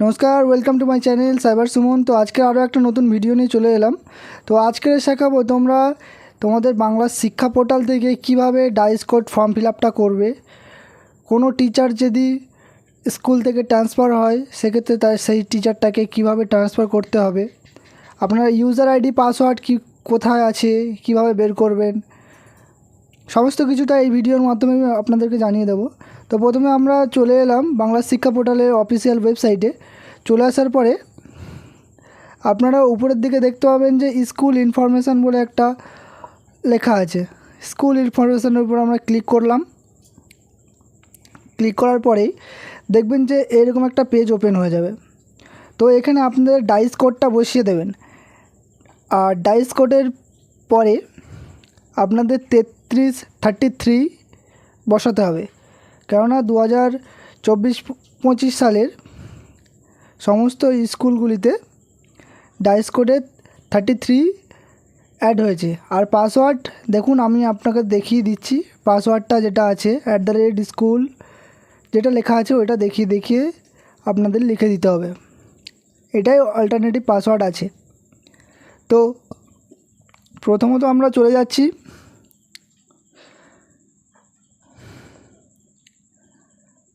নমস্কার welcome to my channel cyber Suman তো আজকে আরও একটা নতুন ভিডিও নিয়ে চলে এলাম। তো আজকে শেখাবো তোমরা তোমাদের বাংলা শিক্ষা পোর্টাল থেকে কীভাবে ডাইস কোড ফর্ম ফিল আপটা করবে। কোনো টিচার যদি স্কুল থেকে ট্রান্সফার হয়, সেক্ষেত্রে তার সেই টিচারটাকে কীভাবে ট্রান্সফার করতে হবে। আপনার ইউজার আইডি পাসওয়ার্ড কি, কোথায় আছে, কীভাবে বের করবেন, সমস্ত কিছুটা এই ভিডিওর মাধ্যমে আপনাদেরকে জানিয়ে দেবো। তো প্রথমে আমরা চলে এলাম বাংলা শিক্ষা পোর্টালের অফিসিয়াল ওয়েবসাইটে চলে আসার পরে আপনারা উপরের দিকে দেখতে পাবেন যে স্কুল ইনফরমেশান বলে একটা লেখা আছে। স্কুল ইনফরমেশানের উপর আমরা ক্লিক করলাম। ক্লিক করার পরেই দেখবেন যে এরকম একটা পেজ ওপেন হয়ে যাবে। তো এখানে আপনাদের ডাইস কোডটা বসিয়ে দেবেন। আর ডাইস কোডের পরে আপনাদের তেত্রিশ থার্টি থ্রি বসাতে হবে। কেননা দু হাজার চব্বিশ পঁচিশ সালের সমস্ত স্কুলগুলিতে ডাইস কোডে থার্টি থ্রি অ্যাড হয়েছে। আর পাসওয়ার্ড দেখুন আমি আপনাকে দেখিয়ে দিচ্ছি। পাসওয়ার্ডটা যেটা আছে অ্যাট দ্য রেট স্কুল যেটা লেখা আছে ওইটা দেখিয়ে দেখিয়ে আপনাদের লিখে দিতে হবে। এটাই অল্টারনেটিভ পাসওয়ার্ড আছে। তো প্রথমত আমরা চলে যাচ্ছি।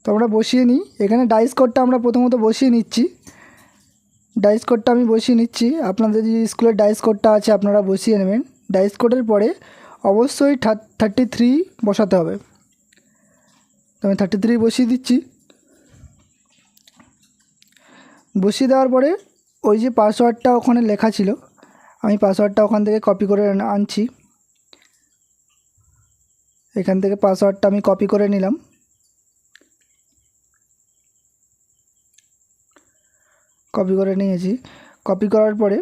তো আমরা বসিয়ে নিই। এখানে ডাইস কোডটা আমরা প্রথমত বসিয়ে নিচ্ছি। ডাইস কোডটা আমি বসিয়ে নিচ্ছি। আপনাদের যে স্কুলের ডাইস কোডটা আছে, আপনারা বসিয়ে নেবেন। ডাইস কোডের পরে অবশ্যই থার্টি থ্রি বসাতে হবে। তো আমি থার্টি থ্রি বসিয়ে দিচ্ছি। বসিয়ে দেওয়ার পরে ওই যে পাসওয়ার্ডটা ওখানে লেখা ছিল, আমি পাসওয়ার্ডটা ওখান থেকে কপি করে আনছি। এখান থেকে পাসওয়ার্ডটা আমি কপি করে নিলাম। কপি করে নিয়েছি। কপি করার পরে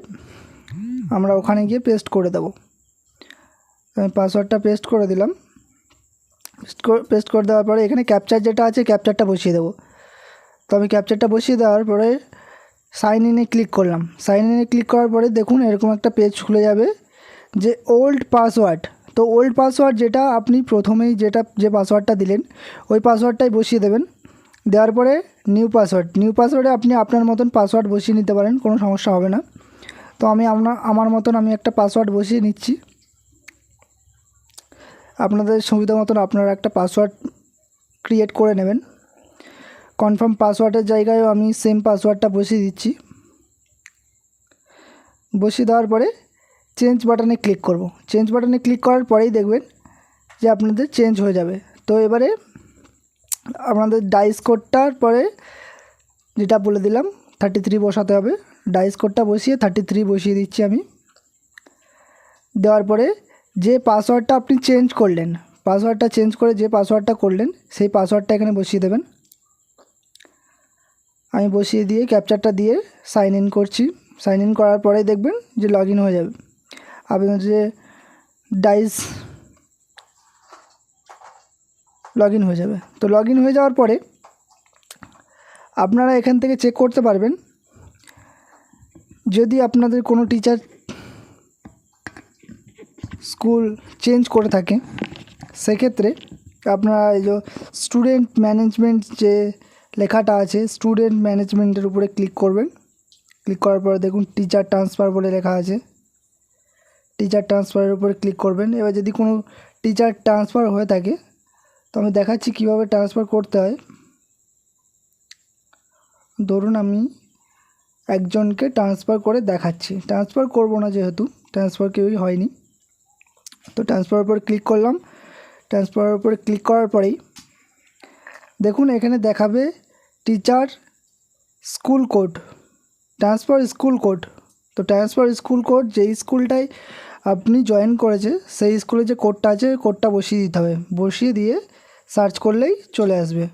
আমরা ওখানে গিয়ে পেস্ট করে দেবো। আমি পাসওয়ার্ডটা পেস্ট করে দিলাম। পেস্ট করে দেওয়ার পরে এখানে ক্যাপচার যেটা আছে ক্যাপচারটা বসিয়ে দেবো। তো আমি ক্যাপচারটা বসিয়ে দেওয়ার পরে সাইন ইনে ক্লিক করলাম। সাইন ইনে ক্লিক করার পরে দেখুন এরকম একটা পেজ খুলে যাবে যে ওল্ড পাসওয়ার্ড তো ওল্ড পাসওয়ার্ড যেটা আপনি প্রথমেই যেটা যে পাসওয়ার্ডটা দিলেন, ওই পাসওয়ার্ডটাই বসিয়ে দেবেন। দেওয়ার পরে নিউ পাসওয়ার্ড নিউ পাসওয়ার্ডে আপনি আপনার মতন পাসওয়ার্ড বসিয়ে নিতে পারেন, কোনো সমস্যা হবে না। তো আমি আপনার আমার মতন আমি একটা পাসওয়ার্ড বসিয়ে নিচ্ছি। আপনাদের সুবিধা মতন আপনারা একটা পাসওয়ার্ড ক্রিয়েট করে নেবেন। কনফার্ম পাসওয়ার্ডের জায়গায়ও আমি সেম পাসওয়ার্ডটা বসিয়ে দিচ্ছি। বসিয়ে দেওয়ার পরে চেঞ্জ বাটনে ক্লিক করব। চেঞ্জ বাটনে ক্লিক করার পরেই দেখবেন যে আপনাদের চেঞ্জ হয়ে যাবে। তো এবারে আপনাদের ডাইস কোডটার পরে যেটা বলে দিলাম থার্টি থ্রি বসাতে হবে। ডাইস কোডটা বসিয়ে থার্টি থ্রি বসিয়ে দিচ্ছি আমি। দেওয়ার পরে যে পাসওয়ার্ডটা আপনি চেঞ্জ করলেন পাসওয়ার্ডটা চেঞ্জ করে যে পাসওয়ার্ডটা করলেন, সেই পাসওয়ার্ডটা এখানে বসিয়ে দেবেন। আমি বসিয়ে দিয়ে ক্যাপচারটা দিয়ে সাইন ইন করছি। সাইন ইন করার পরেই দেখবেন যে লগ হয়ে যাবে। আপনার যে ডাইস লগ হয়ে যাবে। তো লগ হয়ে যাওয়ার পরে আপনারা এখান থেকে চেক করতে পারবেন। যদি আপনাদের কোনো টিচার স্কুল চেঞ্জ করে থাকে, সেক্ষেত্রে আপনারা এই যে স্টুডেন্ট ম্যানেজমেন্ট যে লেখাটা আছে স্টুডেন্ট ম্যানেজমেন্টের উপরে ক্লিক করবেন। ক্লিক করার পরে দেখুন টিচার ট্রান্সফার বলে লেখা আছে। টিচার ট্রান্সফারের উপরে ক্লিক করবেন। এবার যদি কোনো টিচার ট্রান্সফার হয়ে থাকে তো আমি দেখাচ্ছি কীভাবে ট্রান্সফার করতে হয়। ধরুন আমি একজনকে ট্রান্সফার করে দেখাচ্ছি। ট্রান্সফার করব না যেহেতু ট্রান্সফার কেউই হয়নি। তো ট্রান্সফারের উপর ক্লিক করলাম। ট্রান্সফারের উপরে ক্লিক করার পরেই দেখুন এখানে দেখাবে teacher school code transfer school code তো ট্রান্সফার স্কুল কোড যেই স্কুলটায় আপনি জয়েন করেছে, সেই স্কুলে যে কোডটা আছে কোডটা বসিয়ে দিতে হবে। বসিয়ে দিয়ে সার্চ করলেই চলে আসবে,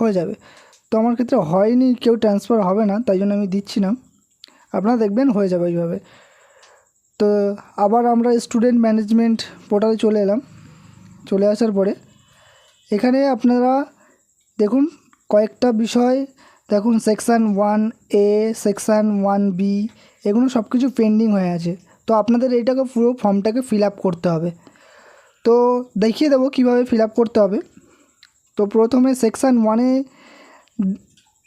হয়ে যাবে। তো আমার ক্ষেত্রে হয়নি, কেউ ট্রান্সফার হবে না, তাই জন্য আমি দিচ্ছি না। আপনারা দেখবেন হয়ে যাবে এইভাবে। তো আবার আমরা স্টুডেন্ট ম্যানেজমেন্ট পোর্টালে চলে এলাম। চলে আসার পরে এখানে আপনারা দেখুন কয়েকটা বিষয় দেখুন section one A section one B এগুলো সব কিছু পেন্ডিং হয়ে আছে। তো আপনাদের এইটাকে পুরো ফর্মটাকে ফিল আপ করতে হবে। তো দেখিয়ে দেবো কীভাবে ফিল আপ করতে হবে। তো প্রথমে সেকশান ওয়ানে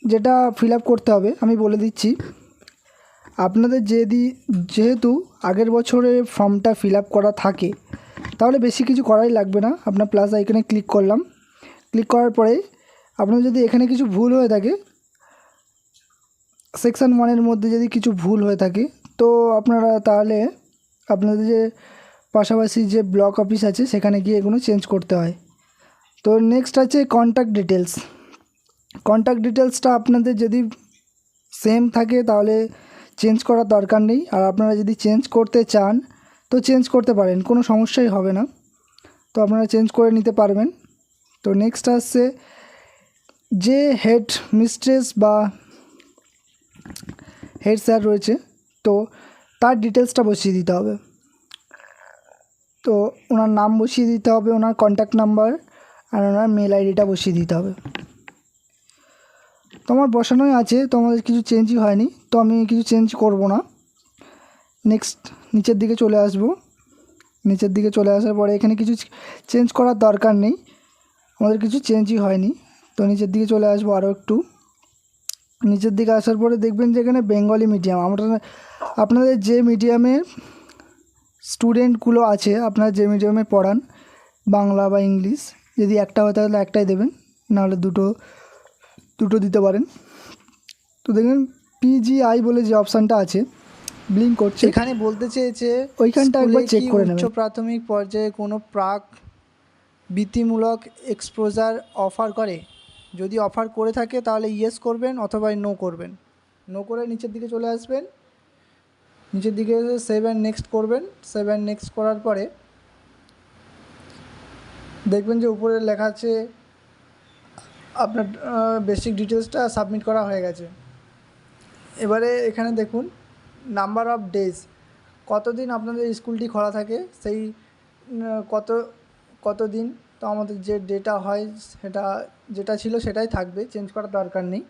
যেটা ফিল আপ করতে হবে, আমি বলে দিচ্ছি। আপনাদের যদি, যেহেতু আগের বছরে ফর্মটা ফিল আপ করা থাকে, তাহলে বেশি কিছু করাই লাগবে না। আপনার প্লাস আইকনে ক্লিক করলাম। ক্লিক করার পরে আপনার যদি এখানে কিছু ভুল হয়ে থাকে সেকশন ওয়ানের মধ্যে যদি কিছু ভুল হয়ে থাকে, তো আপনারা তাহলে আপনাদের যে পাশাপাশি যে ব্লক অফিস আছে, সেখানে গিয়ে এগুলো চেঞ্জ করতে হয়। তো নেক্সট আছে কন্ট্যাক্ট ডিটেলস কন্ট্যাক্ট ডিটেলসটা আপনাদের যদি সেম থাকে, তাহলে চেঞ্জ করার দরকার নেই। আর আপনারা যদি চেঞ্জ করতে চান, তো চেঞ্জ করতে পারেন, কোনো সমস্যাই হবে না। তো আপনারা চেঞ্জ করে নিতে পারবেন। তো নেক্সট আসছে যে হেড মিস্ট্রেস বা হেড স্যার রয়েছে, তো তার ডিটেলসটা বসিয়ে দিতে হবে। তো ওনার নাম বসিয়ে দিতে হবে, ওনার কন্ট্যাক্ট নাম্বার আর ওনার মেল আইডিটা বসিয়ে দিতে হবে। তো আমার বসানোই আছে, তো আমাদের কিছু চেঞ্জই হয়নি, তো আমি কিছু চেঞ্জ করব না। নেক্সট নিচের দিকে চলে আসব। নিচের দিকে চলে আসার পরে এখানে কিছু চেঞ্জ করার দরকার নেই, আমাদের কিছু চেঞ্জই হয়নি। তো নিচের দিকে চলে আসব আরও একটু। নিচের দিকে আসার পরে দেখবেন যে এখানে বেঙ্গলি মিডিয়াম আমরা আপনাদের যে মিডিয়ামের স্টুডেন্টগুলো আছে আপনারা যে মিডিয়ামে পড়ান বাংলা বা ইংলিশ যদি একটা হয় তাহলে একটাই দেবেন নাহলে দুটো দুটো দিতে পারেন। তো দেখবেন পিজিআই বলে যে অপশানটা আছে ব্লিঙ্ক করছে। এখানে বলতে চেয়েছে ওইখানটা একবার স্কুলে check কি করে নেবেন। উচ্চ প্রাথমিক পর্যায়ে কোনো প্রাক বৃত্তিমূলক এক্সপোজার অফার করে? যদি অফার করে থাকে তাহলে ইয়েস করবেন অথবা নো করবেন। নো করে নিচের দিকে চলে আসবেন। নিচের দিকে সেভ অ্যান্ড নেক্সট করবেন। সেভ অ্যান্ড নেক্সট করার পরে দেখবেন যে উপরে লেখা আছে, আপনার বেসিক ডিটেলসটা সাবমিট করা হয়ে গেছে। এবারে এখানে দেখুন নাম্বার অফ ডেজ কতদিন আপনাদের স্কুলটি খোলা থাকে? সেই কত কত দিন তো আমাদের যে ডেটা হয় সেটা, যেটা ছিল সেটাই থাকবে চেঞ্জ করার দরকার নেই।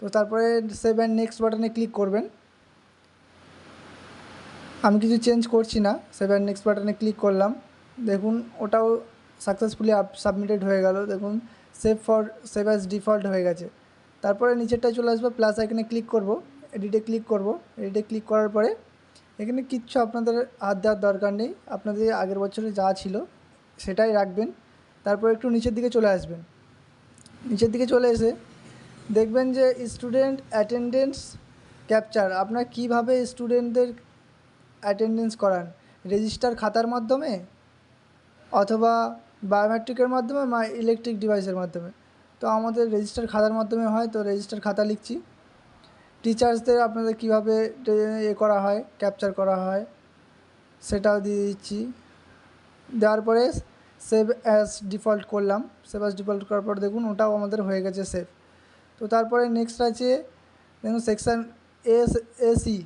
তো তারপরে সেভ অ্যান্ড নেক্সট বাটনে ক্লিক করবেন। আমি কিছু চেঞ্জ করছি না সেভ অ্যান্ড নেক্সট বাটনে ক্লিক করলাম। দেখুন, ওটাও সাকসেসফুলি সাবমিটেড হয়ে গেল। দেখুন save for save as default হয়ে গেছে। তারপরে নিচেরটায় চলে আসব প্লাস এখানে ক্লিক করব এডিটে ক্লিক করব। এডিটে ক্লিক করার পরে এখানে কিচ্ছু আপনাদের হাত দেওয়ার দরকার নেই। আপনাদের আগের বছরে যা ছিল সেটাই রাখবেন। তারপর একটু নিচের দিকে চলে আসবেন। নিচের দিকে চলে এসে দেখবেন যে স্টুডেন্ট অ্যাটেন্ডেন্স ক্যাপচার আপনার কীভাবে স্টুডেন্টদের অ্যাটেন্ডেন্স করান? রেজিস্টার খাতার মাধ্যমে অথবা বায়োমেট্রিকের মাধ্যমে বা ইলেকট্রিক ডিভাইসের মাধ্যমে? তো আমাদের রেজিস্টার খাতার মাধ্যমে হয়, তো রেজিস্টার খাতা লিখছি। টিচার্সদের আপনাদের কীভাবে এ করা হয় ক্যাপচার করা হয়, সেটাও দিয়ে দিচ্ছি। দেওয়ার পরে সেভ অ্যাজ ডিফল্ট করলাম। সেভ অ্যাজ ডিফল্ট করার পর দেখুন ওটাও আমাদের হয়ে গেছে সেভ তো তারপরে নেক্সট আছে, দেখুন সেকশান এস এসি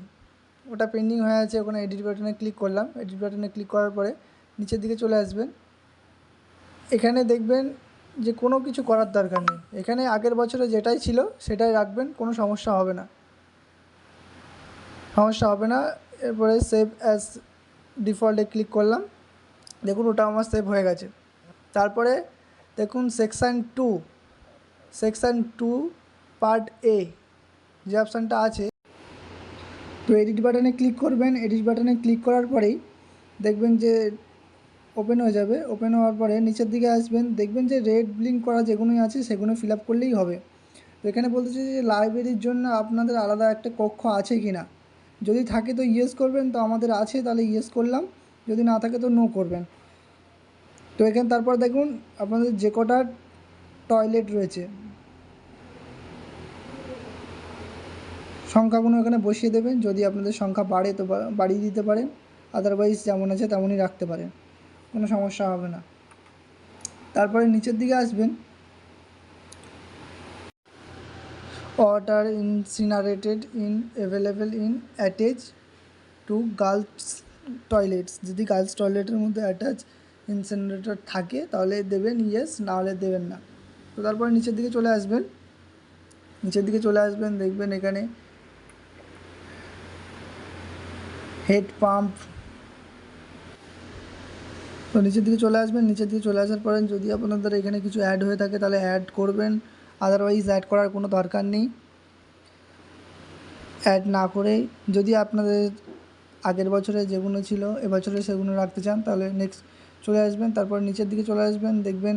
ওটা পেন্ডিং হয়ে আছে, ওখানে এডিট বাটনে ক্লিক করলাম। এডিট বাটনে ক্লিক করার পরে নিচের দিকে চলে আসবেন। এখানে দেখবেন যে কোনো কিছু করার দরকার নেই। এখানে আগের বছরে যেটাই ছিল সেটাই রাখবেন, কোনো সমস্যা হবে না। সমস্যা হবে না। এরপরে সেভ অ্যাজ ডিফল্টে ক্লিক করলাম। দেখুন ওটা আমার সেভ হয়ে গেছে। তারপরে দেখুন section two section two part A যে অপশানটা আছে। তো এডিট বাটনে ক্লিক করবেন এডিট বাটনে ক্লিক করার পরেই দেখবেন যে ওপেন হয়ে যাবে। ওপেন হওয়ার পরে নিচের দিকে আসবেন, দেখবেন যে রেড ব্লিঙ্ক করা যেগুলোই আছে সেগুলো ফিল আপ করলেই হবে। তো এখানে বলতেছে যে লাইব্রেরির জন্য আপনাদের আলাদা একটা কক্ষ আছে কি না যদি থাকে তো ইয়েস করবেন, তো আমাদের আছে তাহলে ইয়েস করলাম। যদি না থাকে তো নো করবেন। তো এখানে তারপর দেখুন, আপনাদের যে কটা টয়লেট রয়েছে। সংখ্যাগুলো এখানে বসিয়ে দেবেন, যদি আপনাদের সংখ্যা বাড়ে তো বাড়িয়ে দিতে পারেন। আদারওয়াইজ যেমন আছে তেমনই রাখতে পারেন, কোনো সমস্যা হবে না। তারপরে নিচের দিকে আসবেন। Water incinerated in available in attach to girls toilets যদি গার্লস টয়লেটের মধ্যে অ্যাটাচ ইনসিনারেটর থাকে, তাহলে দেবেন ইয়েস নাহলে দেবেন না। তো তারপরে নিচের দিকে চলে আসবেন। নিচের দিকে চলে আসবেন, দেখবেন এখানে হেড পাম্প তো নিচের দিকে চলে আসবেন, নিচের দিকে চলে আসার পরে যদি আপনাদের এখানে কিছু অ্যাড হয়ে থাকে, তাহলে অ্যাড করবেন। আদারওয়াইজ অ্যাড করার কোনো দরকার নেই। অ্যাড না করেই যদি আপনাদের আগের বছরে যেগুলো ছিল এবছরে সেগুলো রাখতে চান, তাহলে নেক্সট চলে আসবেন, তারপর নিচের দিকে চলে আসবেন, দেখবেন।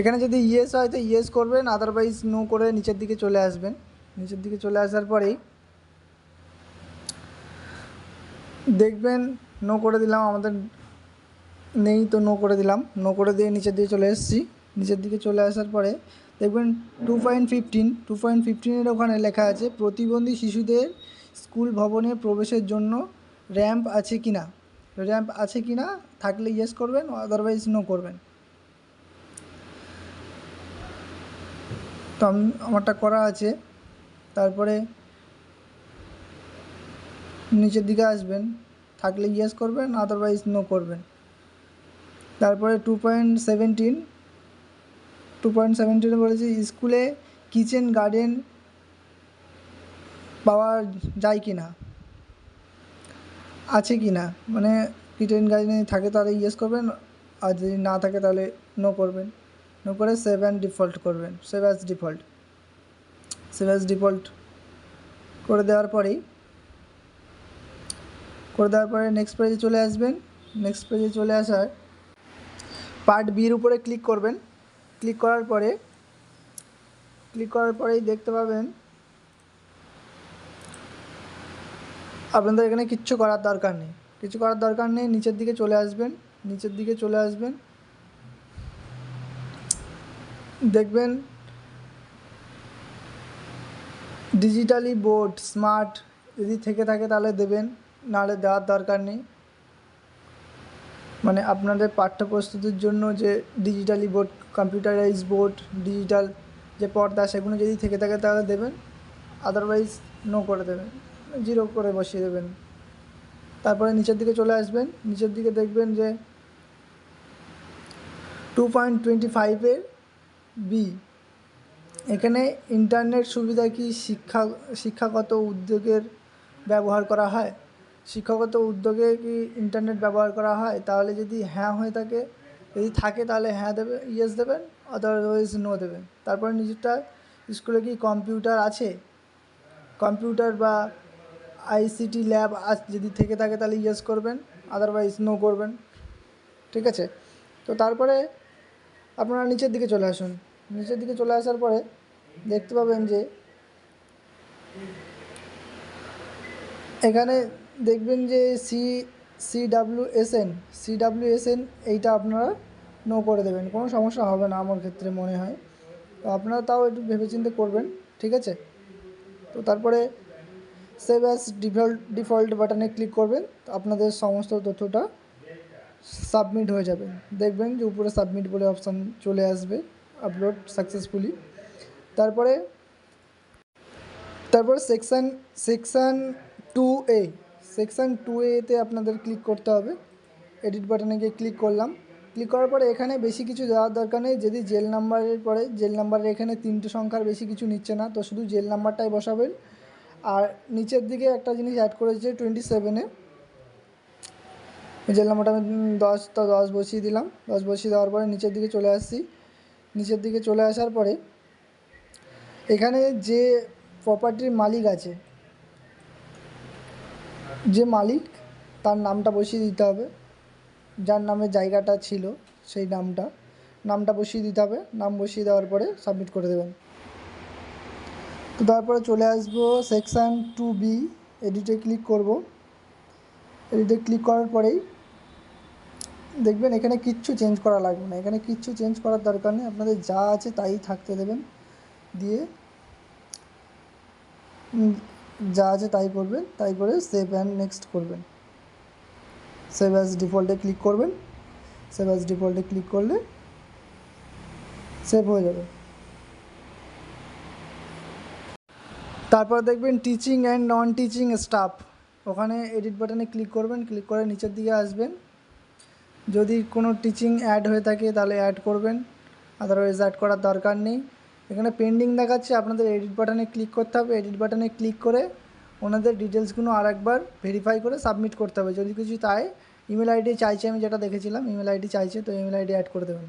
এখানে যদি ইয়েস হয়, তো ইয়েস করবেন আদারওয়াইজ নো করে নিচের দিকে চলে আসবেন। নিচের দিকে চলে আসার পরেই দেখবেন নো করে দিলাম, আমাদের নেই তো নো করে দিলাম। নো করে দিয়ে নিচের দিকে চলে এসেছি। নিচের দিকে চলে আসার পরে দেখবেন two point fifteen two point ফিফটিনের ওখানে লেখা আছে, প্রতিবন্ধী শিশুদের স্কুল ভবনে প্রবেশের জন্য র্যাম্প আছে কি না র্যাম্প আছে কি না থাকলে ইয়েস করবেন আদারওয়াইজ নো করবেন। তো আমি, আমারটা করা আছে। তারপরে নিচের দিকে আসবেন, থাকলে ইয়েস করবেন আদারওয়াইজ নো করবেন। তারপরে two point seventeen two point সেভেন্টিনে বলেছে, স্কুলে, কিচেন, গার্ডেন পাওয়া যায় কি না আছে কি না মানে কিচেন, গার্ডেন থাকে তাহলে ইয়েস করবেন, আর যদি না থাকে তাহলে নো করবেন। নো করে সেভ অ্যান্ড ডিফল্ট করবেন। Save as default save as default করে দেওয়ার পরেই, করে দেওয়ার পরে নেক্সট পেজে চলে আসবেন। নেক্সট পেজে চলে আসার পার্ট বির উপরে ক্লিক করবেন। ক্লিক করার পরে ক্লিক করার পরেই দেখতে পাবেন আপনাদের এখানে কিচ্ছু করার দরকার নেই। কিছু করার দরকার নেই, নিচের দিকে চলে আসবেন, নিচের দিকে চলে আসবেন। দেখবেন ডিজিটালি বোর্ড স্মার্ট যদি থেকে থাকে তাহলে দেবেন, নাহলে দেওয়ার দরকার নেই। মানে আপনাদের পাঠ্যপ্রস্তুতির জন্য যে digitally board computerise board digital যে পর্দা সেগুলো যদি থেকে থাকে তাহলে দেবেন। আদারওয়াইজ নো করে দেবেন। জিরো করে বসিয়ে দেবেন। তারপরে নিচের দিকে চলে আসবেন। নিচের দিকে দেখবেন যে টু পয়েন্ট টোয়েন্টি ফাইভের বি এখানে ইন্টারনেট সুবিধা কি শিক্ষা, শিক্ষাগত উদ্যোগের ব্যবহার করা হয়? শিক্ষাগত উদ্যোগে কি ইন্টারনেট ব্যবহার করা হয়? তাহলে যদি হ্যাঁ হয়ে থাকে, যদি থাকে তাহলে হ্যাঁ দেবে ইয়েস দেবেন আদারওয়াইজ নো দেবেন। তারপরে নিজেরটা স্কুলে কি কম্পিউটার আছে? কম্পিউটার বা আইসিটি ল্যাব আজ যদি থেকে থাকে তাহলে ইয়েস করবেন আদারওয়াইজ নো করবেন। ঠিক আছে? তো তারপরে আপনারা নিচের দিকে চলে আসুন। নিচের দিকে চলে আসার পরে দেখতে পাবেন যে এখানে দেখবেন যে C C W S N C W S N এইটা আপনারা নো করে দেবেন। কোনো সমস্যা হবে না আমার ক্ষেত্রে মনে হয়। তো আপনারা তাও একটু ভেবেচিন্তে করবেন, ঠিক আছে? তো তারপরে সেভ অ্যাজ ডিফল্ট ডিফল্ট বাটনে ক্লিক করবেন, আপনাদের সমস্ত তথ্যটা সাবমিট হয়ে যাবে। দেখবেন যে উপরে সাবমিট বলে অপশান চলে আসবে আপলোড সাকসেসফুলি তারপরে, তারপর section section two A section two এতে আপনাদের ক্লিক করতে হবে। এডিট বাটনে গিয়ে ক্লিক করলাম। ক্লিক করার পরে এখানে বেশি কিছু দেওয়ার দরকার নেই। যদি জেল নাম্বারের পরে, জেল নাম্বারের এখানে তিনটে সংখ্যার বেশি কিছু নিচ্ছে না, তো শুধু জেল নাম্বারটাই বসাবেন। আর নিচের দিকে একটা জিনিস অ্যাড করেছে টোয়েন্টি সেভেনে জেল নাম্বারটা আমি দশ, তো দশ বসিয়ে দিলাম। দশ বসিয়ে দেওয়ার পরে নিচের দিকে চলে আসছি। নিচের দিকে চলে আসার পরে এখানে যে প্রপার্টির মালিক আছে যে মালিক, তার নামটা বসিয়ে দিতে হবে। যার নামে জায়গাটা ছিল, সেই নামটা। নামটা বসিয়ে দিতে হবে। নাম বসিয়ে দেওয়ার পরে সাবমিট করে দেবেন। তো তারপরে চলে আসব সেকশান টু বি এডিটে ক্লিক করব। এডিটে ক্লিক করার পরেই দেখবেন এখানে কিচ্ছু চেঞ্জ করা লাগবে না। এখানে কিচ্ছু চেঞ্জ করার দরকার নেই। আপনাদের যা আছে তাই থাকতে দেবেন। দিয়ে যা আছে তাই করবেন, তাই করে সেভ অ্যান্ড নেক্সট করবেন। সেভ অ্যাজ ডিফল্টে ক্লিক করবেন। সেভ অ্যাজ ডিফল্টে ক্লিক করলে সেভ হয়ে যাবে। তারপর দেখবেন teaching and non teaching staff ওখানে এডিট বাটনে ক্লিক করবেন ক্লিক করে নিচের দিকে আসবেন। যদি কোনো টিচিং অ্যাড হয়ে থাকে তাহলে অ্যাড করবেন। আদারওয়াইজ অ্যাড করার দরকার নেই। এখানে পেন্ডিং দেখাচ্ছে, আপনাদের এডিট বাটনে ক্লিক করতে হবে। এডিট বাটনে ক্লিক করে ওনাদের ডিটেলসগুলো আর একবার ভেরিফাই করে সাবমিট করতে হবে। যদি কিছু তাই ইমেল আইডি চাইছে, আমি যেটা দেখেছিলাম ইমেল আইডি চাইছে, তো ইমেল আইডি অ্যাড করে দেবেন।